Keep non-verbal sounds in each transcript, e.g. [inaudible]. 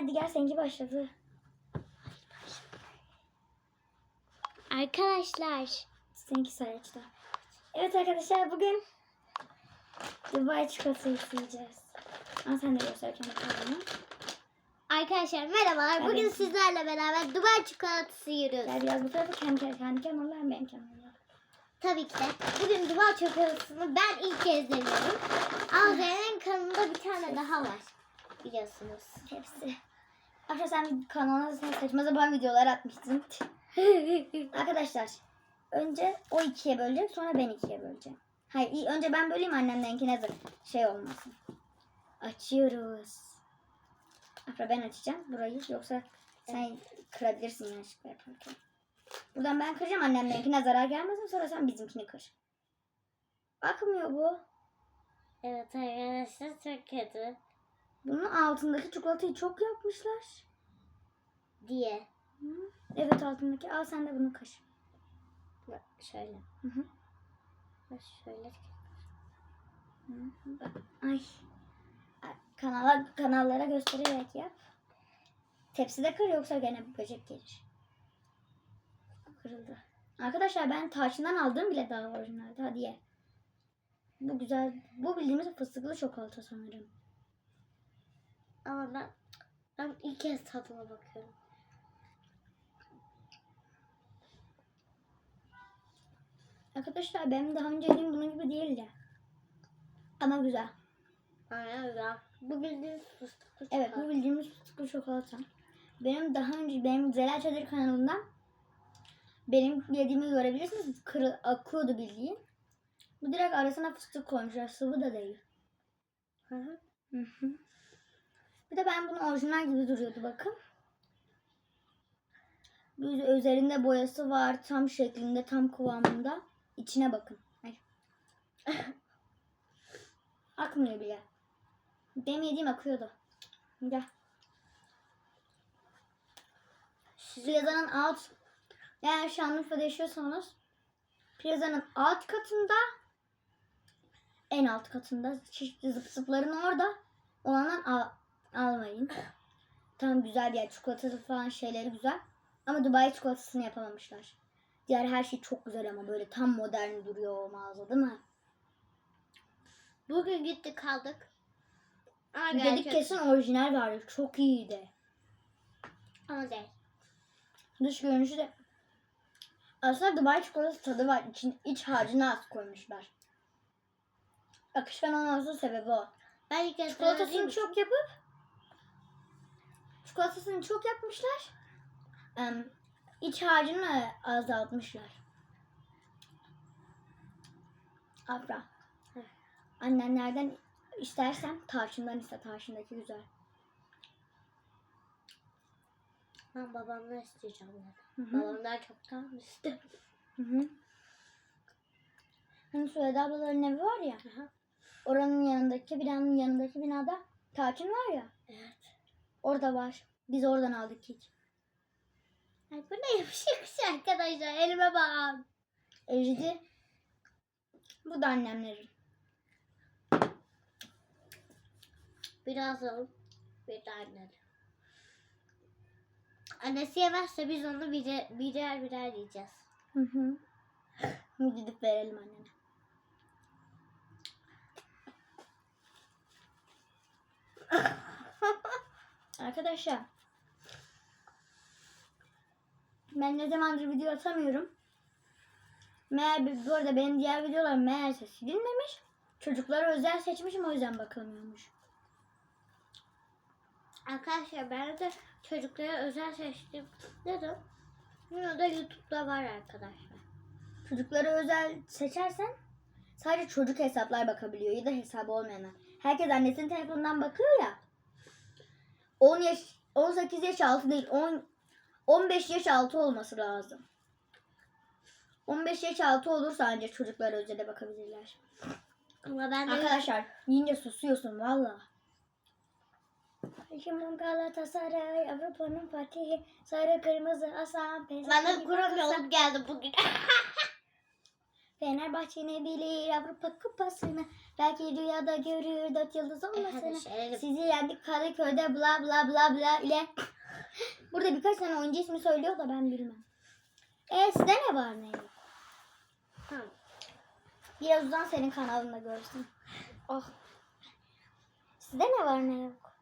Hadi gel seninki başladı. Arkadaşlar. Seninki sayaçta. Evet arkadaşlar bugün Dubai çikolatası yiyeceğiz. Ama sen de göster kendi kalanı. Arkadaşlar merhabalar. Bugün Evet. sizlerle beraber Dubai çikolatası yiyoruz. Gel biraz bu tarafa kendi kendi kendi kenarlar benim kenarlar. Tabii ki de. Bugün Dubai çikolatasını ben ilk kez deniyorum. Azra'nın kanalında bir tane daha var. Biliyorsunuz. Hepsi. Arkadaşlar sen kanalına saçma sapan videolar atmışsın. [laughs] Arkadaşlar önce o ikiye bölecek sonra ben ikiye böleceğim. Hayır iyi, önce ben böleyim annemdenkine de şey olmasın. Açıyoruz. Afra ben açacağım burayı yoksa sen kırabilirsin yanlışlıkla yaparken. Buradan ben kıracağım annemdenkine zarar gelmesin sonra sen bizimkini kır. Akmıyor bu. Evet arkadaşlar çok kötü. Bunun altındaki çikolatayı çok yapmışlar. Diye. Hı. Evet altındaki al sen de bunu kır. Bak Şöyle. Hı hı. Bak Şöyle. Hı hı. Bak. Ay, Kanala, kanallara göstererek yap. Tepside kır yoksa gene böcek gelir. Kırıldı. Arkadaşlar ben tarçından aldığım bile daha orijinaldi. Hadi ye. Bu güzel. Bu bildiğimiz fıstıklı çikolata sanırım. Ama ben ben ilk kez tadına bakıyorum. Arkadaşlar benim daha önce yediğim bunun gibi değildi. Ama güzel. Aynen güzel. Bu bildiğiniz fıstıklı Evet bu çikolata. bildiğimiz fıstıklı çikolata. Benim daha önce benim Zelal Çadır kanalından benim yediğimi görebilirsiniz. Kırı, akıyordu bildiğin. Bu direkt arasına fıstık koymuşlar. Sıvı da değil. Hı hı. Hı hı. Bir de ben bunu orijinal gibi duruyordu bakın. Bir üzerinde boyası var. Tam şeklinde, tam kıvamında. İçine bakın. [laughs] Akmıyor bile. Benim yediğim akıyordu. Gel. Plazanın alt eğer Şanlıurfa'da yaşıyorsanız plazanın alt katında en alt katında çeşitli zıp zıpların orada olandan al, almayın. Tam güzel bir yer. Çikolatası falan şeyleri güzel. Ama Dubai çikolatasını yapamamışlar. Diğer her şey çok güzel ama böyle tam modern duruyor o mağaza değil mi? Bugün gittik kaldık. Ama Dedik gerçek- kesin orijinal vardı. Çok iyiydi. Ama değil. Dış görünüşü de aslında Dubai çikolatası tadı var. İçin, iç harcını az koymuşlar. Akışkan olmasının sebebi o. Ben ilk Çikolatasını çok yapıp çikolatasını çok yapmışlar. İç harcını azaltmışlar. Afra. Heh. Annenlerden istersen tarçından iste. Tarçındaki güzel. Ben babamdan isteyeceğim. Hı hı. Babamdan çoktan istedim. Hı hı. Hani Suede ablaların evi var ya. Aha. Oranın yanındaki binanın yanındaki binada tarçın var ya. Evet. Orada var. Biz oradan aldık hiç. Ay bu ne yapışıkmış arkadaşlar. Elime bak. Eridi. Bu da annemlerin. Biraz alıp bir tane. Annesi yemezse biz onu birer birer, birer yiyeceğiz. Hı hı. [laughs] Gidip verelim annene. [laughs] Arkadaşlar. Ben ne zamandır video atamıyorum. Meğer bu arada benim diğer videolarım meğerse silinmemiş. Çocuklara özel seçmişim o yüzden bakamıyormuş. Arkadaşlar ben de çocuklara özel seçtim dedim. Bunu da YouTube'da var arkadaşlar. Çocuklara özel seçersen sadece çocuk hesaplar bakabiliyor ya da hesabı olmayanlar. Herkes annesinin telefonundan bakıyor ya. 10 yaş 18 yaş altı değil 10 15 yaş altı olması lazım. 15 yaş altı olursa ancak çocuklara özele bakabilirler. Ama ben de Arkadaşlar yiyince susuyorsun valla. Şimdi Galatasaray Avrupa'nın fatihi sarı kırmızı asan ben de kuram yolum geldi bugün. [laughs] Fenerbahçe ne bilir Avrupa kupasını. Belki rüyada görür dört yıldız olmasını. Sizi yendik Kadıköy'de bla bla bla bla ile. [laughs] Burada birkaç tane oyuncu ismi söylüyor da ben bilmem. E sizde ne var ne yok? Tamam. Biraz uzan senin kanalında görsün. Oh. Sizde ne var ne yok?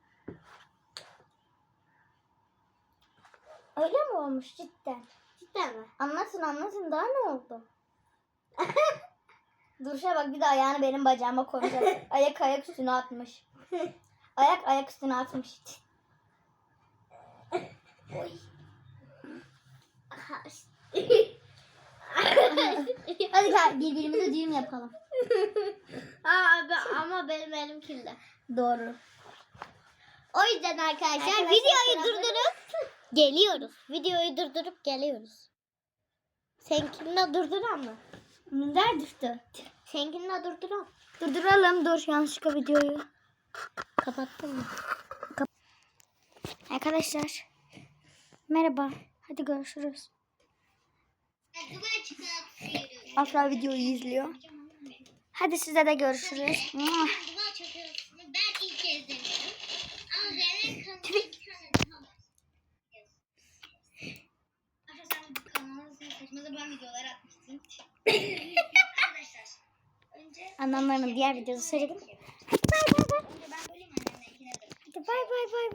Öyle mi olmuş cidden? Cidden mi? Anlatın anlatın daha ne oldu? Duruşa bak bir de ayağını benim bacağıma koyacak. [laughs] ayak ayak üstüne atmış. Ayak ayak üstüne atmış. Oy. Hadi gel birbirimize düğüm yapalım. Aa, ben- ama benim elim kirli. Doğru. O yüzden arkadaşlar, Arkadaşlar, videoyu durdurup geliyoruz. Videoyu durdurup geliyoruz. Seninkini de durduran mı? Minder düştü. Seninkini de durduran. Durduralım dur yanlışlıkla videoyu. Kapattın mı? Arkadaşlar. Merhaba. Hadi görüşürüz. Afra videoyu izliyor. Hadi size de görüşürüz. Ben videolar atmışsın. Anlamlarının diğer videosu söyledim. De. Hadi bay bay bay bay.